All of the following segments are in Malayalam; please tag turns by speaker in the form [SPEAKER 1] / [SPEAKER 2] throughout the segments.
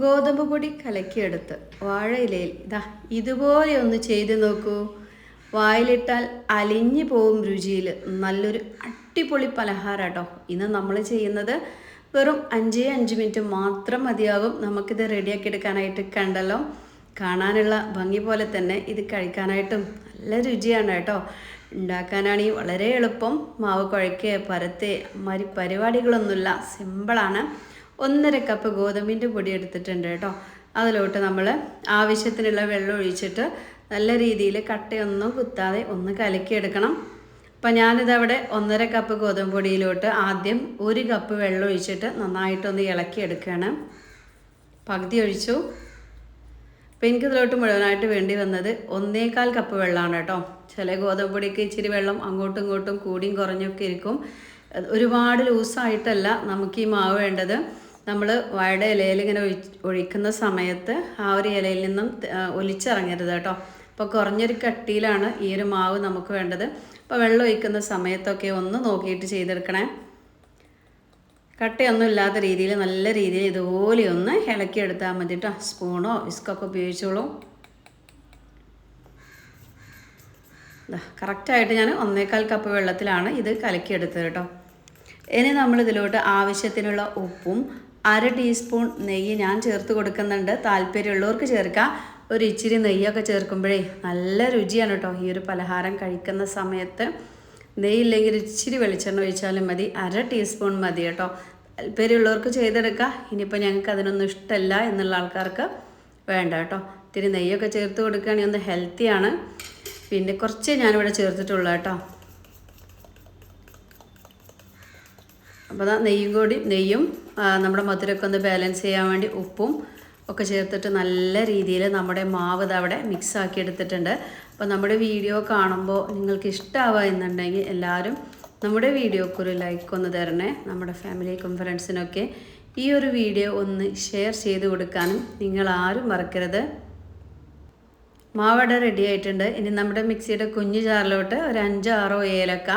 [SPEAKER 1] ഗോതമ്പ് പൊടി കലക്കിയെടുത്ത് വാഴയിലയിൽ ഇതാ ഇതുപോലെ ഒന്ന് ചെയ്ത് നോക്കൂ വായിലിട്ടാൽ അലിഞ്ഞു പോവും രുചിയിൽ നല്ലൊരു അടിപൊളി പലഹാരം കേട്ടോ ഇന്ന് നമ്മൾ ചെയ്യുന്നത് വെറും അഞ്ചേ അഞ്ച് മിനിറ്റ് മാത്രം മതിയാകും നമുക്കിത് റെഡിയാക്കി എടുക്കാനായിട്ട് കണ്ടല്ലോ കാണാനുള്ള ഭംഗി പോലെ തന്നെ ഇത് കഴിക്കാനായിട്ടും നല്ല രുചിയാണ് കേട്ടോ ഉണ്ടാക്കാനാണെങ്കിൽ വളരെ എളുപ്പം മാവ് കുഴക്കുക പരത്തെ അമ്മാതിരി പരിപാടികളൊന്നുമില്ല സിമ്പിളാണ് ഒന്നര കപ്പ് ഗോതമ്പിൻ്റെ പൊടി എടുത്തിട്ടുണ്ട് കേട്ടോ അതിലോട്ട് നമ്മൾ ആവശ്യത്തിനുള്ള വെള്ളം ഒഴിച്ചിട്ട് നല്ല രീതിയിൽ കട്ടയൊന്നും കുത്താതെ ഒന്ന് കലക്കിയെടുക്കണം അപ്പം ഞാനിതവിടെ ഒന്നര കപ്പ് ഗോതമ്പ് പൊടിയിലോട്ട് ആദ്യം ഒരു കപ്പ് വെള്ളം ഒഴിച്ചിട്ട് നന്നായിട്ടൊന്ന് ഇളക്കിയെടുക്കുകയാണ് പകുതി ഒഴിച്ചു അപ്പം എനിക്കിതിലോട്ട് മുഴുവനായിട്ട് വേണ്ടി വന്നത് ഒന്നേകാൽ കപ്പ് വെള്ളമാണ് കേട്ടോ ചില ഗോതമ്പ് പൊടിക്ക് ഇച്ചിരി വെള്ളം അങ്ങോട്ടും ഇങ്ങോട്ടും കൂടിയും കുറഞ്ഞൊക്കെ ഇരിക്കും ഒരുപാട് ലൂസായിട്ടല്ല നമുക്ക് ഈ മാവ് വേണ്ടത് നമ്മൾ വാഴയുടെ ഇലയിൽ ഇങ്ങനെ ഒഴിക്കുന്ന സമയത്ത് ആ ഒരു ഇലയിൽ നിന്നും ഒലിച്ചിറങ്ങരുത് കേട്ടോ അപ്പോൾ കുറഞ്ഞൊരു കട്ടിയിലാണ് ഈ ഒരു മാവ് നമുക്ക് വേണ്ടത് അപ്പോൾ വെള്ളം ഒഴിക്കുന്ന സമയത്തൊക്കെ ഒന്ന് നോക്കിയിട്ട് ചെയ്തെടുക്കണേ കട്ടയൊന്നും ഇല്ലാത്ത രീതിയിൽ നല്ല രീതിയിൽ ഇതുപോലെ ഒന്ന് ഇളക്കിയെടുത്താൽ മതി കേട്ടോ സ്പൂണോ വിസ്കൊക്കെ ഉപയോഗിച്ചോളൂ കറക്റ്റായിട്ട് ഞാൻ ഒന്നേക്കാൽ കപ്പ് വെള്ളത്തിലാണ് ഇത് കലക്കിയെടുത്തത് കേട്ടോ ഇനി നമ്മൾ ആവശ്യത്തിനുള്ള ഉപ്പും അര ടീസ്പൂൺ നെയ്യ് ഞാൻ ചേർത്ത് കൊടുക്കുന്നുണ്ട് താല്പര്യമുള്ളവർക്ക് ചേർക്കാം ഒരു ഇച്ചിരി നെയ്യൊക്കെ ചേർക്കുമ്പോഴേ നല്ല രുചിയാണ് കേട്ടോ ഈ ഒരു പലഹാരം കഴിക്കുന്ന സമയത്ത് നെയ്യില്ലെങ്കിൽ ഇച്ചിരി വെളിച്ചെണ്ണ ഒഴിച്ചാലും മതി അര ടീസ്പൂൺ മതി കേട്ടോ താല്പര്യമുള്ളവർക്ക് ചെയ്തെടുക്കുക ഇനിയിപ്പോൾ ഞങ്ങൾക്ക് അതിനൊന്നും ഇഷ്ടമല്ല എന്നുള്ള ആൾക്കാർക്ക് വേണ്ട കേട്ടോ ഇത്തിരി നെയ്യൊക്കെ ചേർത്ത് കൊടുക്കുകയാണെങ്കിൽ ഒന്ന് ഹെൽത്തിയാണ് പിന്നെ കുറച്ച് ഞാനിവിടെ ചേർത്തിട്ടുള്ളൂ കേട്ടോ അപ്പോൾ അതാ നെയ്യും കൂടി നെയ്യും നമ്മുടെ മധുരമൊക്കെ ഒന്ന് ബാലൻസ് ചെയ്യാൻ വേണ്ടി ഉപ്പും ഒക്കെ ചേർത്തിട്ട് നല്ല രീതിയിൽ നമ്മുടെ മാവ് അവിടെ മിക്സ് ആക്കി എടുത്തിട്ടുണ്ട് അപ്പോൾ നമ്മുടെ വീഡിയോ കാണുമ്പോൾ നിങ്ങൾക്ക് ഇഷ്ടമാവുക എന്നുണ്ടെങ്കിൽ എല്ലാവരും നമ്മുടെ വീഡിയോക്ക് ഒരു ലൈക്ക് ഒന്ന് തരണേ നമ്മുടെ ഫാമിലിക്കും ഫ്രണ്ട്സിനൊക്കെ ഈ ഒരു വീഡിയോ ഒന്ന് ഷെയർ ചെയ്ത് കൊടുക്കാനും നിങ്ങൾ ആരും മറക്കരുത് മാവട റെഡി ആയിട്ടുണ്ട് ഇനി നമ്മുടെ മിക്സിയുടെ കുഞ്ഞു ചാറിലോട്ട് ഒരു അഞ്ചാറോ ആറോ ഏലക്ക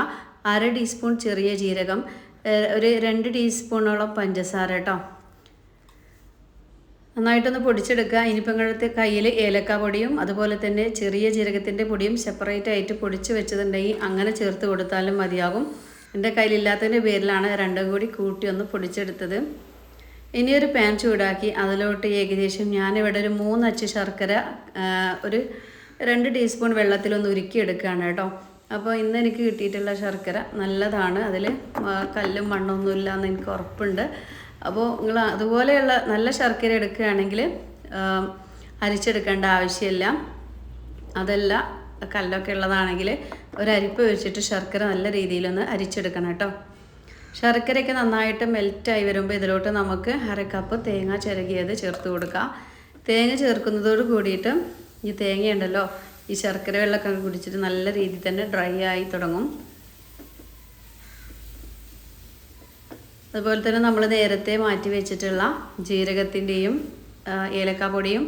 [SPEAKER 1] അര ടീസ്പൂൺ ചെറിയ ജീരകം ഒരു രണ്ട് ടീസ്പൂണോളം പഞ്ചസാര കേട്ടോ നന്നായിട്ടൊന്ന് പൊടിച്ചെടുക്കുക ഇനി ഇങ്ങനത്തെ കയ്യിൽ ഏലക്ക പൊടിയും അതുപോലെ തന്നെ ചെറിയ ജീരകത്തിൻ്റെ പൊടിയും സെപ്പറേറ്റ് ആയിട്ട് പൊടിച്ച് വെച്ചതുണ്ടെങ്കിൽ അങ്ങനെ ചേർത്ത് കൊടുത്താലും മതിയാകും എൻ്റെ കയ്യിലില്ലാത്തതിൻ്റെ പേരിലാണ് രണ്ടും കൂടി കൂട്ടി ഒന്ന് പൊടിച്ചെടുത്തത് ഇനി ഒരു പാൻ ചൂടാക്കി അതിലോട്ട് ഏകദേശം ഞാനിവിടെ ഒരു മൂന്നച്ച് ശർക്കര ഒരു രണ്ട് ടീസ്പൂൺ വെള്ളത്തിലൊന്ന് ഉരുക്കിയെടുക്കുകയാണ് കേട്ടോ അപ്പോൾ ഇന്ന് എനിക്ക് കിട്ടിയിട്ടുള്ള ശർക്കര നല്ലതാണ് അതിൽ കല്ലും മണ്ണൊന്നുമില്ല എന്ന് എനിക്ക് ഉറപ്പുണ്ട് അപ്പോൾ നിങ്ങൾ അതുപോലെയുള്ള നല്ല ശർക്കര എടുക്കുകയാണെങ്കിൽ അരിച്ചെടുക്കേണ്ട ആവശ്യമില്ല അതല്ല കല്ലൊക്കെ ഉള്ളതാണെങ്കിൽ ഒരു അരിപ്പ് വെച്ചിട്ട് ശർക്കര നല്ല രീതിയിലൊന്ന് അരിച്ചെടുക്കണം കേട്ടോ ശർക്കരയ്ക്ക് നന്നായിട്ട് മെൽറ്റായി വരുമ്പോൾ ഇതിലോട്ട് നമുക്ക് അരക്കപ്പ് കപ്പ് തേങ്ങ ചിരകിയത് ചേർത്ത് കൊടുക്കാം തേങ്ങ ചേർക്കുന്നതോട് കൂടിയിട്ട് ഈ തേങ്ങയുണ്ടല്ലോ ഈ ശർക്കര വെള്ളമൊക്കെ കുടിച്ചിട്ട് നല്ല രീതിയിൽ തന്നെ ഡ്രൈ ആയി തുടങ്ങും അതുപോലെ തന്നെ നമ്മൾ നേരത്തെ മാറ്റി വെച്ചിട്ടുള്ള ജീരകത്തിൻ്റെയും ഏലക്കാപ്പൊടിയും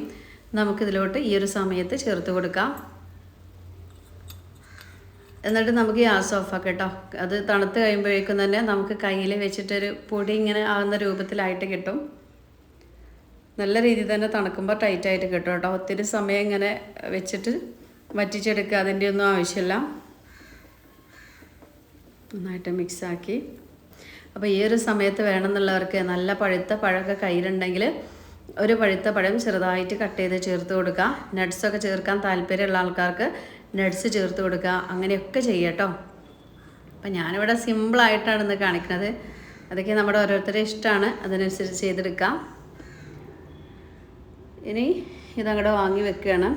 [SPEAKER 1] നമുക്കിതിലോട്ട് ഈ ഒരു സമയത്ത് ചേർത്ത് കൊടുക്കാം എന്നിട്ട് നമുക്ക് ഗ്യാസ് ഓഫാക്കാം കേട്ടോ അത് തണുത്ത് കഴിയുമ്പോഴേക്കും തന്നെ നമുക്ക് കയ്യിൽ വെച്ചിട്ടൊരു പൊടി ഇങ്ങനെ ആവുന്ന രൂപത്തിലായിട്ട് കിട്ടും നല്ല രീതിയിൽ തന്നെ തണുക്കുമ്പോൾ ടൈറ്റായിട്ട് കിട്ടും കേട്ടോ ഒത്തിരി സമയം ഇങ്ങനെ വെച്ചിട്ട് വറ്റിച്ചെടുക്കുക അതിൻ്റെ ഒന്നും ആവശ്യമില്ല നന്നായിട്ട് മിക്സാക്കി അപ്പോൾ ഈ ഒരു സമയത്ത് വേണമെന്നുള്ളവർക്ക് നല്ല പഴുത്ത പഴമൊക്കെ കയ്യിലുണ്ടെങ്കിൽ ഒരു പഴുത്ത പഴം ചെറുതായിട്ട് കട്ട് ചെയ്ത് ചേർത്ത് കൊടുക്കുക നട്ട്സൊക്കെ ചേർക്കാൻ താല്പര്യമുള്ള ആൾക്കാർക്ക് നട്ട്സ് ചേർത്ത് കൊടുക്കുക അങ്ങനെയൊക്കെ ചെയ്യാട്ടോ അപ്പം ഞാനിവിടെ സിമ്പിളായിട്ടാണ് ഇന്ന് കാണിക്കുന്നത് അതൊക്കെ നമ്മുടെ ഓരോരുത്തരുടെ ഇഷ്ടമാണ് അതിനനുസരിച്ച് ചെയ്തെടുക്കാം ഇനി ഇതങ്ങോട്ട് വാങ്ങി വെക്കുകയാണ്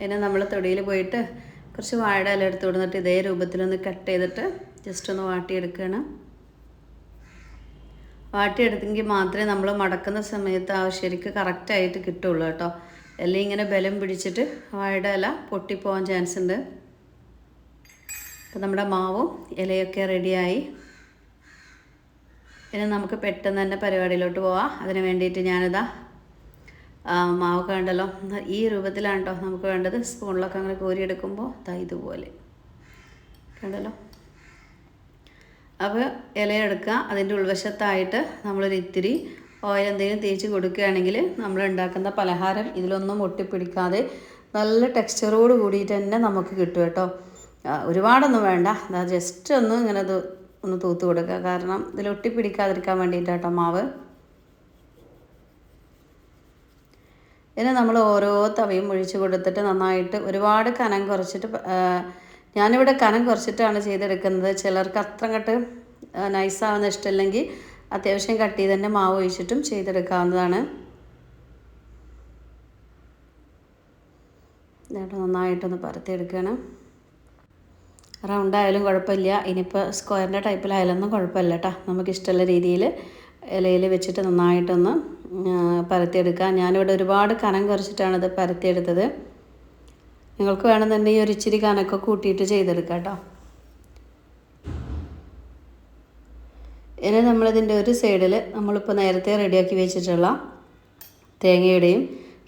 [SPEAKER 1] ഇതിനെ നമ്മൾ തൊടിയിൽ പോയിട്ട് കുറച്ച് വാഴ ഇല എടുത്ത് കൊടുത്തിട്ട് ഇതേ രൂപത്തിലൊന്ന് കട്ട് ചെയ്തിട്ട് ജസ്റ്റ് ഒന്ന് വാട്ടിയെടുക്കുകയാണ് വാട്ടിയെടുത്തെങ്കിൽ മാത്രമേ നമ്മൾ മടക്കുന്ന സമയത്ത് ആ ശരിക്ക് കറക്റ്റായിട്ട് കിട്ടുള്ളൂ കേട്ടോ അല്ലെങ്കിൽ ഇങ്ങനെ ബലം പിടിച്ചിട്ട് വാഴ ഇല പൊട്ടിപ്പോവാൻ ചാൻസ് ഉണ്ട് അപ്പം നമ്മുടെ മാവും ഇലയൊക്കെ റെഡിയായി ഇനി നമുക്ക് പെട്ടെന്ന് തന്നെ പരിപാടിയിലോട്ട് പോവാം അതിന് വേണ്ടിയിട്ട് ഞാനിതാ മാവൊക്കെ ഉണ്ടല്ലോ ഈ രൂപത്തിലാണ് കേട്ടോ നമുക്ക് വേണ്ടത് സ്പൂണിലൊക്കെ അങ്ങനെ കോരിയെടുക്കുമ്പോൾ ദാ ഇതുപോലെ കണ്ടല്ലോ അപ്പോൾ ഇലയെടുക്കുക അതിൻ്റെ ഉൾവശത്തായിട്ട് നമ്മളൊരു ഇത്തിരി ഓയിൽ എന്തെങ്കിലും തേച്ച് കൊടുക്കുകയാണെങ്കിൽ നമ്മൾ ഉണ്ടാക്കുന്ന പലഹാരം ഇതിലൊന്നും ഒട്ടിപ്പിടിക്കാതെ നല്ല ടെക്സ്ചറോട് കൂടിയിട്ട് തന്നെ നമുക്ക് കിട്ടും കേട്ടോ ഒരുപാടൊന്നും വേണ്ട ജസ്റ്റ് ഒന്ന് ഇങ്ങനെ ഒന്ന് തൂത്ത് കൊടുക്കുക കാരണം ഇതിൽ ഒട്ടിപ്പിടിക്കാതിരിക്കാൻ വേണ്ടിയിട്ടാട്ടോ മാവ് ഇതിനെ നമ്മൾ ഓരോ തവയും ഒഴിച്ചു കൊടുത്തിട്ട് നന്നായിട്ട് ഒരുപാട് കനം കുറച്ചിട്ട് ഞാനിവിടെ കനം കുറച്ചിട്ടാണ് ചെയ്തെടുക്കുന്നത് ചിലർക്ക് അത്ര കട്ട് നൈസാവുന്ന ഇഷ്ടമില്ലെങ്കിൽ അത്യാവശ്യം കട്ട് ചെയ്ത് തന്നെ മാവ് ഒഴിച്ചിട്ടും ചെയ്തെടുക്കാവുന്നതാണ് നന്നായിട്ടൊന്ന് പരത്തിയെടുക്കുകയാണ് റൗണ്ട് ആയാലും കുഴപ്പമില്ല ഇനിയിപ്പോൾ സ്ക്വയറിൻ്റെ ടൈപ്പിലായാലൊന്നും കുഴപ്പമില്ല കേട്ടോ നമുക്കിഷ്ടമുള്ള രീതിയിൽ ഇലയിൽ വെച്ചിട്ട് നന്നായിട്ടൊന്ന് പരത്തിയെടുക്കുക ഞാനിവിടെ ഒരുപാട് കനം കുറച്ചിട്ടാണ് ഇത് പരത്തിയെടുത്തത് നിങ്ങൾക്ക് വേണമെന്നുണ്ടെങ്കിൽ ഒരു ഇച്ചിരി കനമൊക്കെ കൂട്ടിയിട്ട് ചെയ്തെടുക്കുക കേട്ടോ ഇനി നമ്മളിതിൻ്റെ ഒരു സൈഡിൽ നമ്മളിപ്പോൾ നേരത്തെ റെഡിയാക്കി വെച്ചിട്ടുള്ള തേങ്ങയുടെയും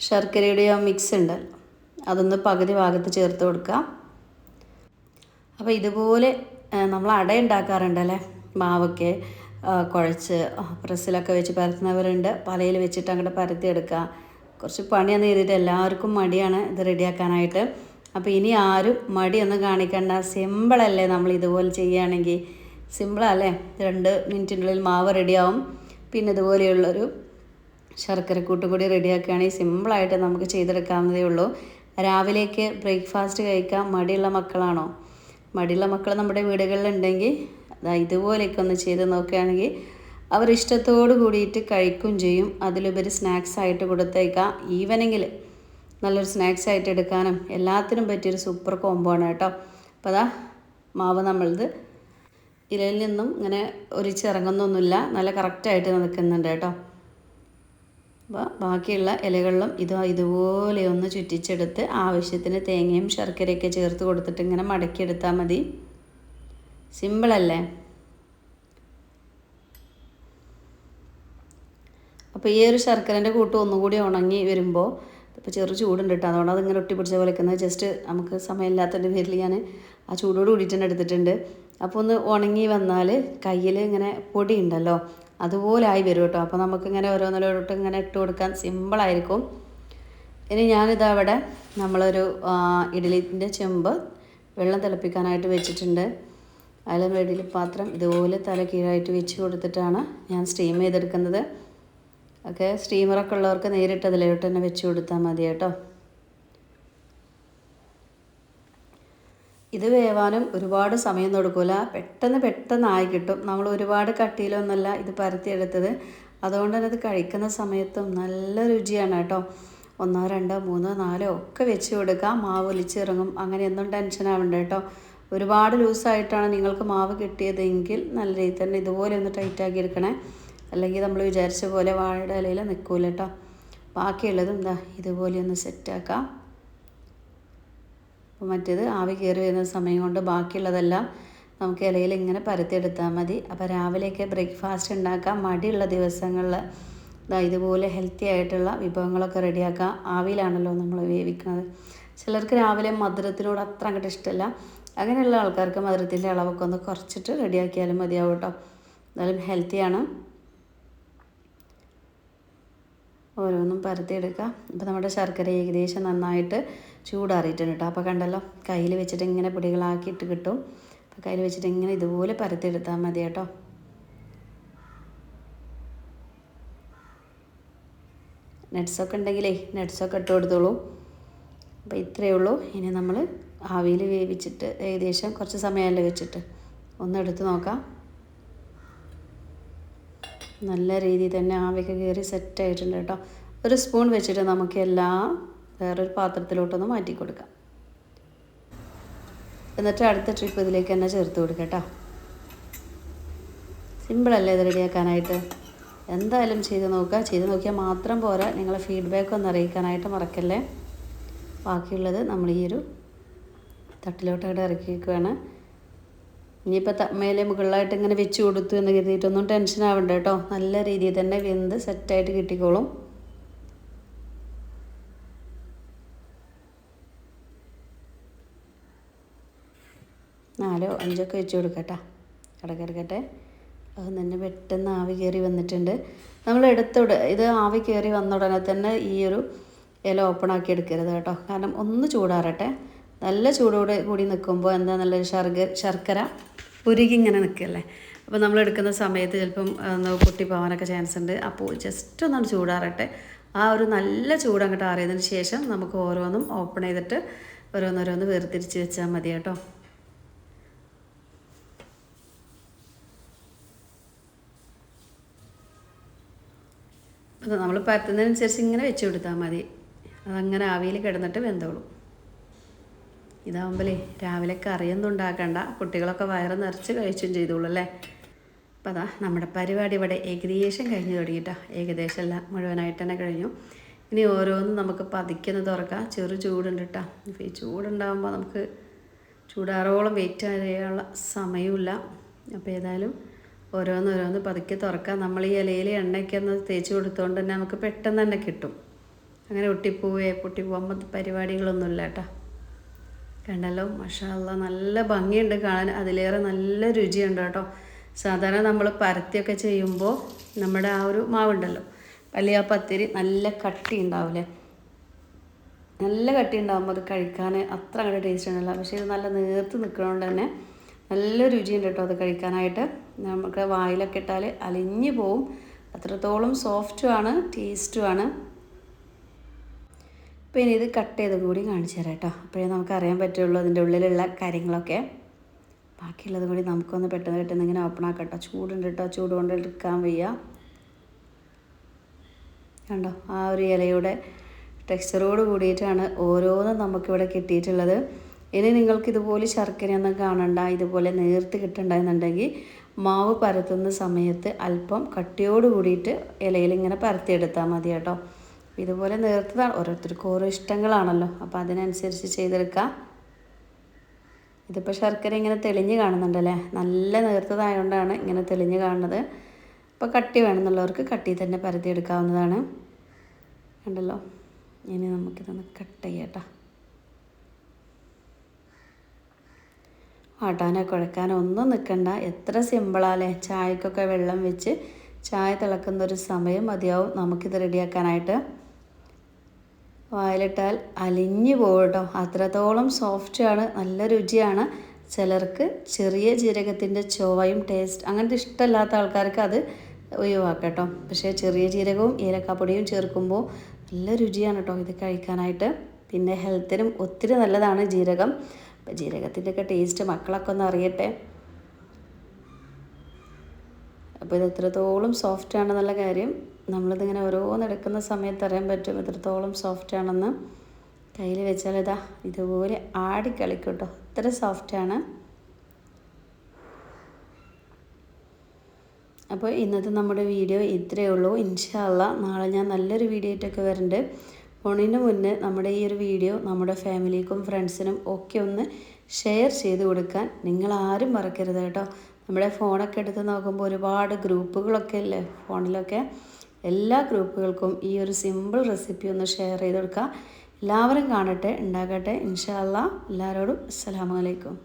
[SPEAKER 1] ശർക്കരയുടെയും മിക്സ് ഉണ്ട് അതൊന്ന് പകുതി ഭാഗത്ത് ചേർത്ത് കൊടുക്കുക അപ്പോൾ ഇതുപോലെ നമ്മൾ അട ഉണ്ടാക്കാറുണ്ടല്ലേ മാവൊക്കെ കുഴച്ച് പ്രസ്സിലൊക്കെ വെച്ച് പരത്തുന്നവരുണ്ട് പലയിൽ വെച്ചിട്ട് അങ്ങോട്ട് പരത്തിയെടുക്കുക കുറച്ച് പണിയൊന്നും ചെയ്തിട്ട് എല്ലാവർക്കും മടിയാണ് ഇത് റെഡിയാക്കാനായിട്ട് അപ്പോൾ ഇനി ആരും മടിയൊന്നും കാണിക്കണ്ട സിമ്പിളല്ലേ നമ്മൾ ഇതുപോലെ ചെയ്യുകയാണെങ്കിൽ സിമ്പിളല്ലേ രണ്ട് മിനിറ്റിനുള്ളിൽ മാവ് റെഡിയാവും പിന്നെ ഇതുപോലെയുള്ളൊരു കൂട്ട് കൂടി റെഡിയാക്കുകയാണെങ്കിൽ സിമ്പിളായിട്ട് നമുക്ക് ചെയ്തെടുക്കാവുന്നതേ ഉള്ളൂ രാവിലേക്ക് ബ്രേക്ക്ഫാസ്റ്റ് കഴിക്കാൻ മടിയുള്ള മക്കളാണോ മടിയുള്ള മക്കൾ നമ്മുടെ വീടുകളിലുണ്ടെങ്കിൽ ഇതാ ഇതുപോലെയൊക്കെ ഒന്ന് ചെയ്ത് നോക്കുകയാണെങ്കിൽ അവർ ഇഷ്ടത്തോട് കൂടിയിട്ട് കഴിക്കും ചെയ്യും അതിലുപരി സ്നാക്സ് ആയിട്ട് കൊടുത്തേക്കാം ഈവനിങ്ങിൽ നല്ലൊരു സ്നാക്സ് ആയിട്ട് എടുക്കാനും എല്ലാത്തിനും പറ്റിയൊരു സൂപ്പർ കോംബോ ആണ് കേട്ടോ അപ്പോൾ അതാ മാവ് നമ്മളത് ഇലയിൽ നിന്നും ഇങ്ങനെ ഒരിച്ചിറങ്ങുന്നൊന്നുമില്ല നല്ല കറക്റ്റായിട്ട് നിൽക്കുന്നുണ്ട് കേട്ടോ അപ്പോൾ ബാക്കിയുള്ള ഇലകളിലും ഇത് ഇതുപോലെ ഒന്ന് ചുറ്റിച്ചെടുത്ത് ആവശ്യത്തിന് തേങ്ങയും ശർക്കരയൊക്കെ ചേർത്ത് കൊടുത്തിട്ട് ഇങ്ങനെ മടക്കിയെടുത്താൽ മതി സിമ്പിളല്ലേ അപ്പോൾ ഈ ഒരു ശർക്കരൻ്റെ കൂട്ട് ഒന്നുകൂടി ഉണങ്ങി വരുമ്പോൾ ഇപ്പോൾ ചെറു ചൂടുണ്ട് കേട്ടോ അതുകൊണ്ട് അതിങ്ങനെ ഒട്ടി പിടിച്ച പോലെക്കുന്നത് ജസ്റ്റ് നമുക്ക് സമയമില്ലാത്തതിൻ്റെ പേരിൽ ഞാൻ ആ ചൂടോട് കൂടിയിട്ട് തന്നെ എടുത്തിട്ടുണ്ട് അപ്പോൾ ഒന്ന് ഉണങ്ങി വന്നാൽ കയ്യിൽ ഇങ്ങനെ പൊടി ഉണ്ടല്ലോ അതുപോലെ ആയി വരും കേട്ടോ അപ്പോൾ നമുക്കിങ്ങനെ ഓരോന്നിലോട്ട് ഇങ്ങനെ ഇട്ട് കൊടുക്കാൻ സിമ്പിളായിരിക്കും ഇനി ഞാനിത് അവിടെ നമ്മളൊരു ഇഡലിൻ്റെ ചെമ്പ് വെള്ളം തിളപ്പിക്കാനായിട്ട് വെച്ചിട്ടുണ്ട് അലമേടിയിൽ പാത്രം ഇതുപോലെ തല കീഴായിട്ട് വെച്ച് കൊടുത്തിട്ടാണ് ഞാൻ സ്റ്റീം ചെയ്തെടുക്കുന്നത് ഒക്കെ സ്റ്റീമറൊക്കെ ഉള്ളവർക്ക് നേരിട്ട് അതിലോട്ട് തന്നെ വെച്ച് കൊടുത്താൽ മതി കേട്ടോ ഇത് വേവാനും ഒരുപാട് സമയം കൊടുക്കില്ല പെട്ടെന്ന് പെട്ടെന്നായി കിട്ടും നമ്മൾ ഒരുപാട് കട്ടിയിലൊന്നല്ല ഇത് പരത്തിയെടുത്തത് അതുകൊണ്ട് തന്നെ അത് കഴിക്കുന്ന സമയത്തും നല്ല രുചിയാണ് കേട്ടോ ഒന്നോ രണ്ടോ മൂന്നോ നാലോ ഒക്കെ വെച്ച് കൊടുക്കുക മാവ് ഒലിച്ചിറങ്ങും അങ്ങനെയൊന്നും ടെൻഷൻ ആവണ്ട കേട്ടോ ഒരുപാട് ലൂസായിട്ടാണ് നിങ്ങൾക്ക് മാവ് കിട്ടിയതെങ്കിൽ നല്ല രീതിയിൽ തന്നെ ഇതുപോലെ ഒന്ന് ടൈറ്റാക്കി എടുക്കണേ അല്ലെങ്കിൽ നമ്മൾ വിചാരിച്ച പോലെ വാഴയുടെ ഇലയിൽ നിൽക്കൂല കേട്ടോ ബാക്കിയുള്ളതും എന്താ ഇതുപോലെ ഒന്ന് സെറ്റാക്കാം അപ്പോൾ മറ്റേത് ആവി കയറി വരുന്ന സമയം കൊണ്ട് ബാക്കിയുള്ളതെല്ലാം നമുക്ക് ഇലയിൽ ഇങ്ങനെ പരത്തിയെടുത്താൽ മതി അപ്പോൾ രാവിലെയൊക്കെ ബ്രേക്ക്ഫാസ്റ്റ് ഉണ്ടാക്കാം മടിയുള്ള ദിവസങ്ങളിൽ ഇതാ ഇതുപോലെ ഹെൽത്തി ആയിട്ടുള്ള വിഭവങ്ങളൊക്കെ റെഡിയാക്കാം ആവിയിലാണല്ലോ നമ്മൾ വേവിക്കുന്നത് ചിലർക്ക് രാവിലെ മധുരത്തിനോട് അത്ര അങ്ങോട്ട് ഇഷ്ടമല്ല അങ്ങനെയുള്ള ആൾക്കാർക്ക് മധുരത്തിൻ്റെ അളവൊക്കെ ഒന്ന് കുറച്ചിട്ട് റെഡിയാക്കിയാലും മതിയാവും കേട്ടോ എന്നാലും ഹെൽത്തിയാണ് ഓരോന്നും പരത്തിയെടുക്കുക അപ്പോൾ നമ്മുടെ ശർക്കര ഏകദേശം നന്നായിട്ട് ചൂടാറിയിട്ടുണ്ട് കേട്ടോ അപ്പോൾ കണ്ടല്ലോ കയ്യിൽ വെച്ചിട്ട് ഇങ്ങനെ പൊടികളാക്കിയിട്ട് കിട്ടും അപ്പോൾ കയ്യിൽ വെച്ചിട്ട് ഇങ്ങനെ ഇതുപോലെ പരത്തിയെടുത്താൽ മതി കേട്ടോ നട്ട്സൊക്കെ ഉണ്ടെങ്കിലേ നട്ട്സൊക്കെ ഇട്ട് കൊടുത്തോളൂ അപ്പോൾ ഇത്രയേ ഉള്ളൂ ഇനി നമ്മൾ ആവിയിൽ വേവിച്ചിട്ട് ഏകദേശം കുറച്ച് സമയമല്ലേ വെച്ചിട്ട് ഒന്നെടുത്ത് നോക്കാം നല്ല രീതിയിൽ തന്നെ ആവിയൊക്കെ കയറി സെറ്റായിട്ടുണ്ട് കേട്ടോ ഒരു സ്പൂൺ വെച്ചിട്ട് നമുക്ക് എല്ലാം വേറൊരു പാത്രത്തിലോട്ടൊന്ന് മാറ്റി കൊടുക്കാം എന്നിട്ട് അടുത്ത ട്രിപ്പ് ഇതിലേക്ക് തന്നെ ചേർത്ത് കൊടുക്കുക സിമ്പിളല്ലേ ഇത് റെഡിയാക്കാനായിട്ട് എന്തായാലും ചെയ്ത് നോക്കുക ചെയ്ത് നോക്കിയാൽ മാത്രം പോരാ നിങ്ങളെ ഫീഡ്ബാക്ക് ഒന്ന് അറിയിക്കാനായിട്ട് മറക്കല്ലേ ബാക്കിയുള്ളത് നമ്മൾ ഈ ഒരു തട്ടിലോട്ട് അവിടെ ഇറക്കി വെക്കുകയാണ് ഇനിയിപ്പോൾ തമ്മയിലെ മുകളിലായിട്ട് ഇങ്ങനെ വെച്ച് കൊടുത്തു എന്ന് കരുതിയിട്ടൊന്നും ടെൻഷൻ ആവണ്ട കേട്ടോ നല്ല രീതിയിൽ തന്നെ വെന്ത് സെറ്റായിട്ട് കിട്ടിക്കോളും നാലോ ഒക്കെ വെച്ച് കൊടുക്കട്ടാ ഇടയ്ക്കിടക്കട്ടെ അത് തന്നെ പെട്ടെന്ന് ആവി കയറി വന്നിട്ടുണ്ട് നമ്മൾ എടുത്തുട ഇത് ആവി കയറി വന്ന ഉടനെ തന്നെ ഈ ഒരു ഇല ഓപ്പൺ ആക്കി എടുക്കരുത് കേട്ടോ കാരണം ഒന്ന് ചൂടാറട്ടെ നല്ല ചൂടോടെ കൂടി നിൽക്കുമ്പോൾ എന്താ നല്ലൊരു ശർഗ ശർക്കര ഉരുകി ഇങ്ങനെ നിൽക്കല്ലേ അപ്പോൾ നമ്മൾ എടുക്കുന്ന സമയത്ത് ചിലപ്പം പൊട്ടി പോകാനൊക്കെ ചാൻസ് ഉണ്ട് അപ്പോൾ ജസ്റ്റ് ഒന്നാണ് ചൂടാറട്ടെ ആ ഒരു നല്ല ചൂട് അങ്ങോട്ട് ആറിയതിന് ശേഷം നമുക്ക് ഓരോന്നും ഓപ്പൺ ചെയ്തിട്ട് ഓരോന്നോരോന്ന് വേർതിരിച്ച് വെച്ചാൽ മതി കേട്ടോ അപ്പം നമ്മൾ പരത്തുന്നതിനനുസരിച്ച് ഇങ്ങനെ വെച്ച് കൊടുത്താൽ മതി അതങ്ങനെ ആവിയിൽ കിടന്നിട്ട് വെന്തോളൂ ഇതാവുമ്പോഴേ രാവിലെ കറിയൊന്നും ഉണ്ടാക്കണ്ട കുട്ടികളൊക്കെ വയറ് നിറച്ച് കഴിച്ചും ചെയ്തോളൂ അല്ലേ അപ്പോൾ അതാ നമ്മുടെ പരിപാടി ഇവിടെ ഏകദേശം കഴിഞ്ഞ് തുടങ്ങിയിട്ടാ ഏകദേശം അല്ല മുഴുവനായിട്ട് തന്നെ കഴിഞ്ഞു ഇനി ഓരോന്നും നമുക്ക് പതിക്കുന്ന തുറക്കാം ചെറു ചൂടുണ്ട് കേട്ടോ ഈ ചൂടുണ്ടാകുമ്പോൾ നമുക്ക് ചൂടാറോളം വെയിറ്റ് ചെയ്യാനുള്ള സമയമില്ല അപ്പോൾ ഏതായാലും ഓരോന്ന് ഓരോന്ന് പതുക്കെ തുറക്കാം നമ്മൾ ഈ ഇലയിൽ എണ്ണയ്ക്ക് ഒന്ന് തേച്ച് കൊടുത്തുകൊണ്ട് തന്നെ നമുക്ക് പെട്ടെന്ന് തന്നെ കിട്ടും അങ്ങനെ ഒട്ടിപ്പോവേ പൊട്ടിപ്പോകുമ്പോൾ പരിപാടികളൊന്നുമില്ല കേട്ടോ കണ്ടല്ലോ മഷാല്ല നല്ല ഭംഗിയുണ്ട് കാണാൻ അതിലേറെ നല്ല രുചിയുണ്ട് കേട്ടോ സാധാരണ നമ്മൾ പരത്തിയൊക്കെ ചെയ്യുമ്പോൾ നമ്മുടെ ആ ഒരു മാവുണ്ടല്ലോ അല്ലെങ്കിൽ ആ പത്തിരി നല്ല കട്ടി ഉണ്ടാവില്ലേ നല്ല കട്ടി ഉണ്ടാകുമ്പോൾ അത് കഴിക്കാൻ അത്ര അങ്ങോട്ട് ടേസ്റ്റ് ഉണ്ടല്ലോ പക്ഷേ ഇത് നല്ല നേർത്ത് നിൽക്കണോണ്ട് തന്നെ നല്ല രുചിയുണ്ട് കേട്ടോ അത് കഴിക്കാനായിട്ട് നമുക്ക് വായിലൊക്കെ ഇട്ടാൽ അലിഞ്ഞു പോവും അത്രത്തോളം സോഫ്റ്റുമാണ് ടേസ്റ്റുമാണ് അപ്പോൾ ഇനി ഇത് കട്ട് ചെയ്ത് കൂടി കാണിച്ചു തരാം കേട്ടോ അപ്പോഴേ നമുക്ക് അറിയാൻ പറ്റുള്ളൂ അതിൻ്റെ ഉള്ളിലുള്ള കാര്യങ്ങളൊക്കെ ബാക്കിയുള്ളത് കൂടി നമുക്കൊന്ന് പെട്ടെന്ന് പെട്ടെന്ന് ഇങ്ങനെ ഓപ്പൺ ആക്കാം കേട്ടോ ചൂടുണ്ട് കേട്ടോ ചൂട് കൊണ്ട് എടുക്കാൻ വയ്യ കണ്ടോ ആ ഒരു ഇലയുടെ ടെക്സ്ചറോട് കൂടിയിട്ടാണ് ഓരോന്നും നമുക്കിവിടെ കിട്ടിയിട്ടുള്ളത് ഇനി നിങ്ങൾക്ക് ഇതുപോലെ ശർക്കരയൊന്നും കാണണ്ട ഇതുപോലെ നേർത്ത് കിട്ടണ്ടെന്നുണ്ടെങ്കിൽ മാവ് പരത്തുന്ന സമയത്ത് അല്പം കട്ടിയോട് കൂടിയിട്ട് ഇലയിൽ ഇങ്ങനെ പരത്തിയെടുത്താൽ മതി കേട്ടോ ഇതുപോലെ നേർത്തതാണ് ഓരോരുത്തർക്കും ഓരോ ഇഷ്ടങ്ങളാണല്ലോ അപ്പോൾ അതിനനുസരിച്ച് ചെയ്തെടുക്കാം ഇതിപ്പോൾ ശർക്കര ഇങ്ങനെ തെളിഞ്ഞ് കാണുന്നുണ്ടല്ലേ നല്ല നേർത്തതായതുകൊണ്ടാണ് ഇങ്ങനെ തെളിഞ്ഞ് കാണുന്നത് അപ്പോൾ കട്ടി വേണമെന്നുള്ളവർക്ക് കട്ടി തന്നെ പരത്തി എടുക്കാവുന്നതാണ് ഉണ്ടല്ലോ ഇനി നമുക്കിതൊന്ന് കട്ട് ചെയ്യട്ടോ ആട്ടാനോ കുഴക്കാനോ ഒന്നും നിൽക്കണ്ട എത്ര സിമ്പിളാല്ലേ ചായക്കൊക്കെ വെള്ളം വെച്ച് ചായ തിളക്കുന്ന ഒരു സമയം മതിയാവും നമുക്കിത് റെഡിയാക്കാനായിട്ട് വായിലിട്ടാൽ അലിഞ്ഞു പോകട്ടോ കേട്ടോ അത്രത്തോളം സോഫ്റ്റാണ് നല്ല രുചിയാണ് ചിലർക്ക് ചെറിയ ജീരകത്തിൻ്റെ ചൊവയും ടേസ്റ്റ് അങ്ങനത്തെ ഇഷ്ടമല്ലാത്ത ആൾക്കാർക്ക് അത് ഒഴിവാക്കട്ടോ കേട്ടോ പക്ഷേ ചെറിയ ജീരകവും ഏലക്കാപ്പൊടിയും ചേർക്കുമ്പോൾ നല്ല രുചിയാണ് കേട്ടോ ഇത് കഴിക്കാനായിട്ട് പിന്നെ ഹെൽത്തിനും ഒത്തിരി നല്ലതാണ് ജീരകം അപ്പം ജീരകത്തിൻ്റെയൊക്കെ ടേസ്റ്റ് മക്കളൊക്കെ ഒന്ന് അറിയട്ടെ അപ്പോൾ ഇത് എത്രത്തോളം സോഫ്റ്റ് ആണെന്നുള്ള കാര്യം നമ്മളിതിങ്ങനെ എടുക്കുന്ന സമയത്ത് അറിയാൻ പറ്റും എത്രത്തോളം സോഫ്റ്റ് ആണെന്ന് കയ്യിൽ വെച്ചാൽ ഇതാ ഇതുപോലെ ആടിക്കളിക്കും കേട്ടോ ഇത്ര സോഫ്റ്റാണ് അപ്പോൾ ഇന്നത്തെ നമ്മുടെ വീഡിയോ ഇത്രയേ ഉള്ളൂ ഇൻഷാല്ല നാളെ ഞാൻ നല്ലൊരു വീഡിയോ ആയിട്ടൊക്കെ വരുന്നുണ്ട് പോണതിന് മുന്നേ നമ്മുടെ ഈ ഒരു വീഡിയോ നമ്മുടെ ഫാമിലിക്കും ഫ്രണ്ട്സിനും ഒക്കെ ഒന്ന് ഷെയർ ചെയ്ത് കൊടുക്കാൻ നിങ്ങൾ ആരും മറക്കരുത് കേട്ടോ നമ്മുടെ ഫോണൊക്കെ എടുത്ത് നോക്കുമ്പോൾ ഒരുപാട് ഗ്രൂപ്പുകളൊക്കെ ഇല്ലേ ഫോണിലൊക്കെ എല്ലാ ഗ്രൂപ്പുകൾക്കും ഈ ഒരു സിമ്പിൾ റെസിപ്പി ഒന്ന് ഷെയർ ചെയ്ത് കൊടുക്കുക എല്ലാവരും കാണട്ടെ ഉണ്ടാകട്ടെ ഇൻഷാല്ല എല്ലാവരോടും അസ്സാമലൈക്കും